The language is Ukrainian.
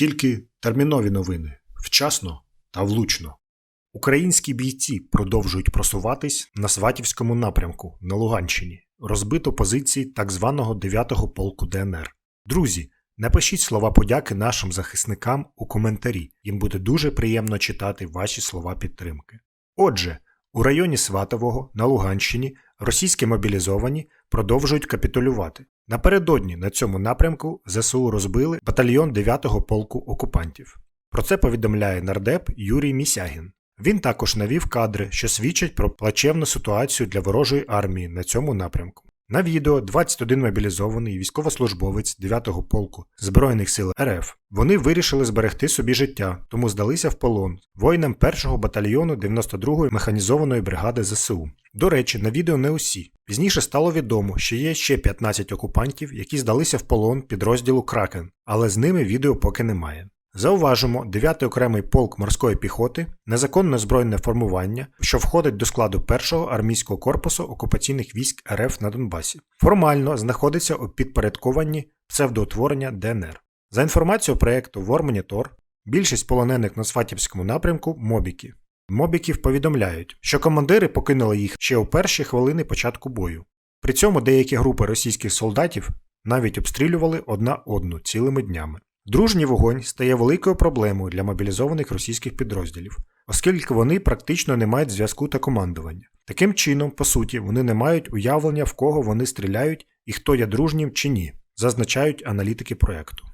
Тільки термінові новини вчасно та влучно. Українські бійці продовжують просуватись на Сватівському напрямку на Луганщині. Розбито позиції так званого 9-го полку ДНР. Друзі, напишіть слова подяки нашим захисникам у коментарі. Їм буде дуже приємно читати ваші слова підтримки. Отже, у районі Сватового на Луганщині російські мобілізовані продовжують капітулювати. Напередодні на цьому напрямку ЗСУ розбили батальйон 9-го полку окупантів. Про це повідомляє нардеп Юрій Місягін. Він також навів кадри, що свідчать про плачевну ситуацію для ворожої армії на цьому напрямку. На відео 21 мобілізований військовослужбовець 9-го полку Збройних сил РФ. Вони вирішили зберегти собі життя, тому здалися в полон воїнам 1-го батальйону 92-ї механізованої бригади ЗСУ. До речі, на відео не усі. Пізніше стало відомо, що є ще 15 окупантів, які здалися в полон підрозділу Кракен, але з ними відео поки немає. Зауважимо, 9-й окремий полк морської піхоти незаконне збройне формування, що входить до складу 1-го армійського корпусу окупаційних військ РФ на Донбасі. Формально знаходиться у підпорядкованні псевдоутворення ДНР. За інформацією проєкту Вормонітор, більшість полонених на Сватівському напрямку мобіки. Мобіків повідомляють, що командири покинули їх ще у перші хвилини початку бою. При цьому деякі групи російських солдатів навіть обстрілювали одна одну цілими днями. Дружній вогонь стає великою проблемою для мобілізованих російських підрозділів, оскільки вони практично не мають зв'язку та командування. Таким чином, по суті, вони не мають уявлення, в кого вони стріляють і хто є дружнім чи ні, зазначають аналітики проєкту.